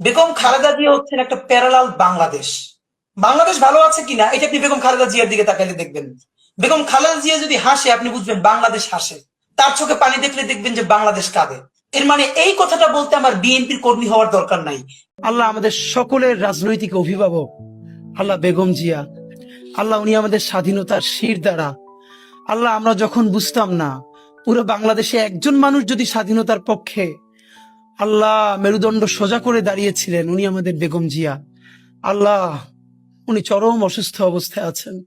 বেগম খালেদা জিয়া হচ্ছেন একটা প্যারালাল বাংলাদেশ। বাংলাদেশ ভালো আছে কিনা, এটা আপনি বেগম খালেদা জিয়ার দিকে তাকাইলে দেখবেন। বেগম খালেদা জিয়া যদি হাসে, আপনি বুঝবেন বাংলাদেশ হাসে। তার চোখে পানি দেখলে দেখবেন যে বাংলাদেশ কাঁদে। এর মানে এই কথাটা বলতে আমার বিএনপির কর্মী হওয়ার দরকার নাই। আল্লাহ আমাদের সকলের রাজনৈতিক অভিভাবক, আল্লাহ বেগম জিয়া, আল্লাহ উনি আমাদের স্বাধীনতার শির দ্বারা। আল্লাহ আমরা যখন বুঝতাম না, পুরো বাংলাদেশে একজন মানুষ যদি স্বাধীনতার পক্ষে আল্লাহ মেরুদণ্ড সোজা করে দাঁড়িয়েছিলেন উনি আমাদের বেগম জিয়া। আল্লাহ উনি চরম অসুস্থ অবস্থায় আছেন।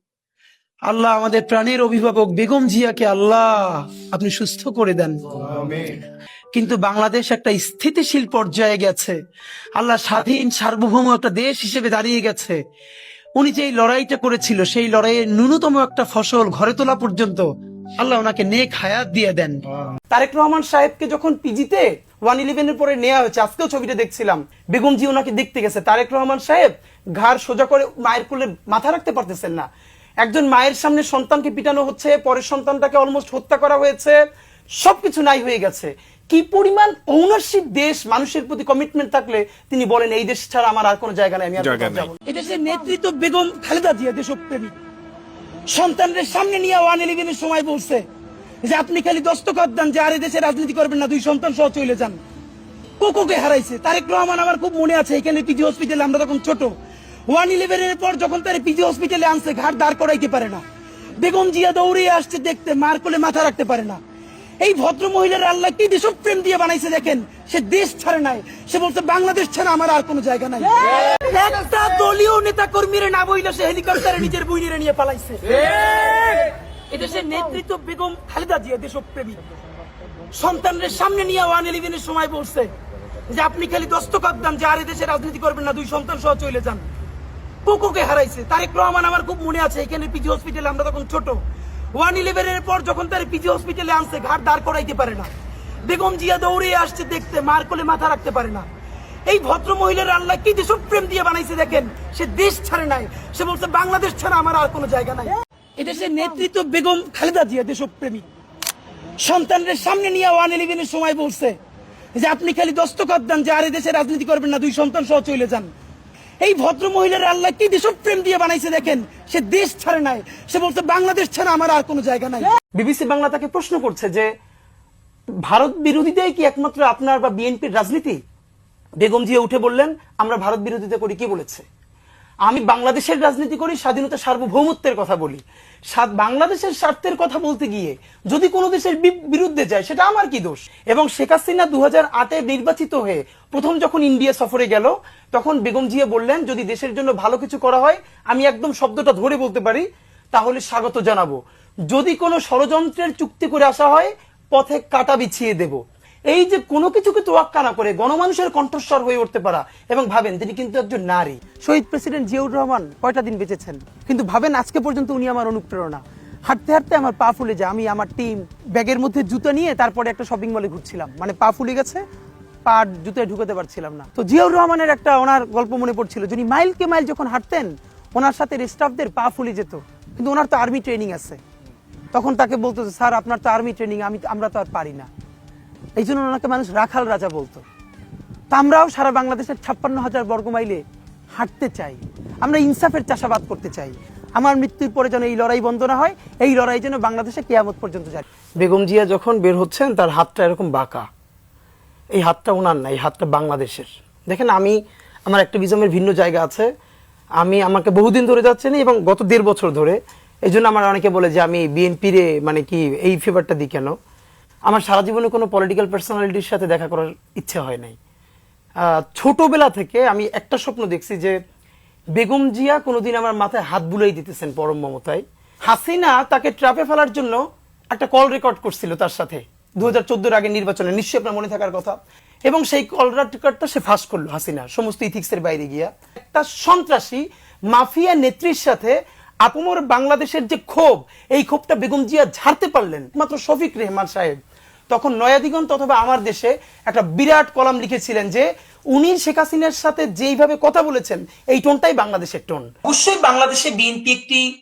আল্লাহ আমাদের প্রাণের অভিভাবক বেগম জিয়াকে আল্লাহ আপনি সুস্থ করে দেন। কিন্তু বাংলাদেশ একটা স্থিতিশীল পর্যায়ে গেছে। আল্লাহ স্বাধীন সার্বভৌম একটা দেশ হিসেবে দাঁড়িয়ে গেছে। উনি যে লড়াইটা করেছিল সেই লড়াইয়ের ন্যূনতম একটা ফসল ঘরে তোলা পর্যন্ত আল্লাহ ওনাকে নেক হায়াত দিয়ে দেন। তারেক রহমান সাহেবকে যখন পিজিতে ওয়ান ইলেভেনের পরে নেওয়া হয়েছে আজকেও ছবিটা দেখছিলাম। বেগম জি ওনাকে দেখতে গেছে। তারেক রহমান সাহেব ঘাড় সোজা করে মায়ের কোলে মাথা রাখতে পারতেছেন না। একজন মায়ের সামনে সন্তানকে পিটানো হচ্ছে পরের সন্তানটাকে অলমোস্ট হত্যা করা হয়েছে সবকিছু নাই হয়ে গেছে। কি পরিমাণ ওনারশিপ দেশ মানুষের প্রতি কমিটমেন্ট থাকলে তিনি বলেন এই দেশ ছাড়া আমার আর কোনো জায়গা নাই আমি আর। যাব এদেশের নেতৃত্ব বেগম খালেদা জিয়া দেশপ্রেমী। সন্তানদের সামনে নিয়ে ওয়ান ইলেভেনের সময় বলছে যে আপনি খালি দস্তখত দেন যে আর দেশে রাজনীতি করবেন না, দুই সন্তান সহ চলে যান। কোকোকে হারাইছে। তারেক রহমান আমার খুব মনে আছে, এখানে পিজি হসপিটালে আমরা তখন ছোট। ওয়ান ইলেভেনের পর যখন তার পিজি হসপিটালে আনছে ঘাট দাঁড় করাইতে পারে না। বেগম জিয়া দৌড়ে আসছে দেখতে, মার কোলে মাথা রাখতে পারে না। এই ভদ্র মহিলার আল্লাহ কি দেশপ্রেম দিয়ে বানাইছে দেখেন? সে দেশ ছাড়ে নাই। সে বলছে, বাংলাদেশ ছাড়া আমার আর কোনো জায়গা নাই। একটা দলীয় নেতা কর্মীরা না বইলে সে হেলিকপ্টারে নিজের বইনেরে নিয়ে পালাইছে। এদেশের নেতৃত্ব বেগম খালেদা জিয়া দেশপ্রেমী। সন্তানদের সামনে নিয়ে ওয়ান ইলেভেনের সময় বলছে যে, আপনি খালি দস্তখত দেন যে আর দেশে রাজনীতি করবেন না, দুই সন্তান সহ চলে যান। কোকোকে হারাইছে। তারেক রহমান আমার খুব মনে আছে, এখানে পিজি হসপিটালে আমরা তখন ছোট। ওয়ান ইলেভেনের পর যখন তার পিজি হসপিটালে আনছে ঘাট দাঁড় করাইতে পারে না। বেগম জিয়া দৌড়ে আসছে দেখতে, মার কোলে মাথা রাখতে পারে না। এই ভদ্র মহিলার আল্লাহ কি দেশপ্রেম দিয়ে বানাইছে দেখেন? সে দেশ ছাড়ে নাই। সে বলছে, বাংলাদেশ ছাড়া আমার আর কোনো জায়গা নাই। এদেশের নেতৃত্ব বেগম খালেদা জিয়া দেশপ্রেমী। সন্তানদের সামনে নিয়ে ওয়ান ইলেভেনের সময় বলছে যে, আপনি খালি দস্তখত দেন যে, আর রাজনীতি করবেন না, দুই সন্তান সহ চলে যান। এই ভদ্র মহিলার আল্লাহ কি দেশপ্রেম দিয়ে বানাইছে দেখেন? সে দেশ ছাড়ে নাই। সে বলছে, বাংলাদেশ ছাড়া আমার আর কোনো জায়গা নাই। বিবিসি বাংলা তাকে প্রশ্ন করছে যে, ভারত বিরোধীটাই কি একমাত্র আপনার বা বিএনপির রাজনীতি? বেগম জিয়া উঠে বললেন, আমরা ভারত বিরোধিতা করি। কি বলেছে? আমি বাংলাদেশের রাজনীতি করি, স্বাধীনতা সার্বভৌমত্বের কথা বলি। বাংলাদেশের স্বার্থের কথা বলতে গিয়ে যদি কোনো দেশের বিরুদ্ধে যায়, সেটা আমার কি দোষ? এবং শেখ হাসিনা দু হাজার নির্বাচিত হয়ে প্রথম যখন ইন্ডিয়া সফরে গেল, তখন বেগম জিয়া বললেন, যদি দেশের জন্য ভালো কিছু করা হয়, আমি একদম শব্দটা ধরে বলতে পারি, তাহলে স্বাগত জানাব। যদি কোনো ষড়যন্ত্রের চুক্তি করে আসা হয়, পথে কাটা বিছিয়ে দেব। এই যে কোনো কিছুকে তোয়াক্কা না করে গণমানুষের কণ্ঠস্বর হয়ে উঠতে পারা এবং ভাবেন তিনি কিন্তু একজন নারী। শহীদ প্রেসিডেন্ট জিয়াউর রহমান কয়টা দিন বেঁচেছেন? কিন্তু ভাবেন আজকে পর্যন্ত উনি আমার অনুপ্রেরণা। হাঁটতে হাঁটতে আমার পা ফুলে যায়। আমি আমার টিম ব্যাগের মধ্যে জুতো নিয়ে তারপরে একটা শপিং মলে ঘুরছিলাম। মানে পা ফুলে গেছে, পা জুতোয় ঢুকাতে পারছিলাম না। তো জিয়াউর রহমানের একটা ওনার গল্প মনে পড়ছিল, যিনি মাইলকে মাইল যখন হাঁটতেন, ওনার সাথে স্টাফদের পা ফুলে যেত। কিন্তু ওনার তো আর্মি ট্রেনিং আছে। তখন তাকে বলতো স্যার, আপনার তো আর্মি ট্রেনিং আমি আমরা তো আর পারি না। এই জন্য ওনাকে মানুষ রাখাল রাজা বলতো। তা আমরাও সারা বাংলাদেশের ছাপ্পান্ন হাজার বর্গ মাইলে হাঁটতে চাই। আমরা ইনসাফের চাষাবাদ করতে চাই। আমার মৃত্যুর পরে যেন এই লড়াই বন্ধ না হয়, এই লড়াই যেন বাংলাদেশে কেয়ামত পর্যন্ত যায়। বেগম জিয়া যখন বের হচ্ছেন, তার হাতটা এরকম বাঁকা। এই হাতটা ওনার না, এই হাতটা বাংলাদেশের। দেখেন, আমি আমার অ্যাক্টিভিজমের ভিন্ন জায়গা আছে। আমি আমাকে বহুদিন ধরে যাচ্ছেন এবং গত দেড় বছর ধরে। এই জন্য আমার অনেকে বলে যে, আমি বিএনপির মানে কি এই ফেভারটা দিই কেন? আমার সারা জীবনে কোনো পলিটিক্যাল পার্সোনালিটির সাথে দেখা করার ইচ্ছে হয় নাই। ছোটবেলা থেকে আমি একটা স্বপ্ন দেখছি যে বেগম জিয়া কোনোদিন আমার মাথায় হাত বুলাই দিতেছেন পরম মমতায়। হাসিনা তাকে ট্রাপে ফেলার জন্য একটা কল রেকর্ড করছিল তার সাথে। দু হাজার চোদ্দোর আগে নির্বাচনে, নিশ্চয়ই আপনার মনে থাকার কথা। এবং সেই কল রেকর্ডটা সে ফাঁস করল হাসিনা, সমস্ত ইথিক্সের বাইরে গিয়া। একটা সন্ত্রাসী, মাফিয়া নেত্রীর সাথে আপমর বাংলাদেশের যে ক্ষোভ, এই ক্ষোভটা বেগম জিয়া ঝাড়তে পারলেন মাত্র শফিক রেহমান সাহেব। তখন নয়াদিগন্ত অথবা আমার দেশে একটা বিরাট কলাম লিখেছিলেন যে উনি শেখ হাসিনার সাথে যেইভাবে কথা বলেছেন, এই টোনটাই বাংলাদেশের টোন। অবশ্যই বাংলাদেশে বিএনপি একটি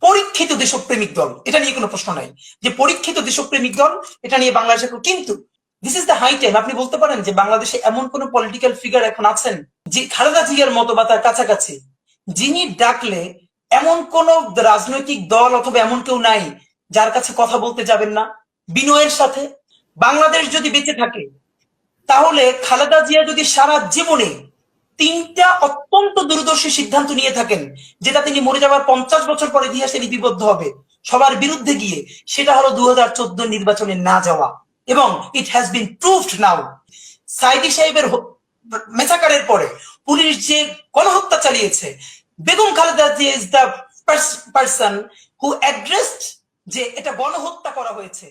পরীক্ষিত দেশপ্রেমিক দল, এটা নিয়ে কোনো প্রশ্ন নাই। যে পরীক্ষিত দেশপ্রেমিক দল, এটা নিয়ে বাংলাদেশের কোনো- কিন্তু this is the high time আপনি বলতে পারেন যে বাংলাদেশে এমন কোন পলিটিক্যাল ফিগার এখন আছেন যে খালেদা জিয়ার মতো বা তার কাছাকাছি, যিনি ডাকলে এমন কোন রাজনৈতিক দল অথবা এমন কেউ নাই যার কাছে কথা বলতে যাবেন না। বিনয়ের সাথে। বাংলাদেশ যদি বেঁচে থাকে, তাহলে খালেদা জিয়া যদি সারা জীবনে তিনটা অত্যন্ত দূরদর্শী সিদ্ধান্ত নিয়ে থাকেন, যেটা তিনি মরে যাওয়ার পঞ্চাশ বছর পর ইতিহাসে লিপিবদ্ধ হবে, সবার বিরুদ্ধে গিয়ে, সেটা হলো দু নির্বাচনে না যাওয়া। এবং it has been proved now Saidi সাহেবের মেসাকারের পরে পুলিশ যে গণহত্যা চালিয়েছে Begum Khaleda Zia is the person who addressed যে এটা গণহত্যা করা হয়েছে।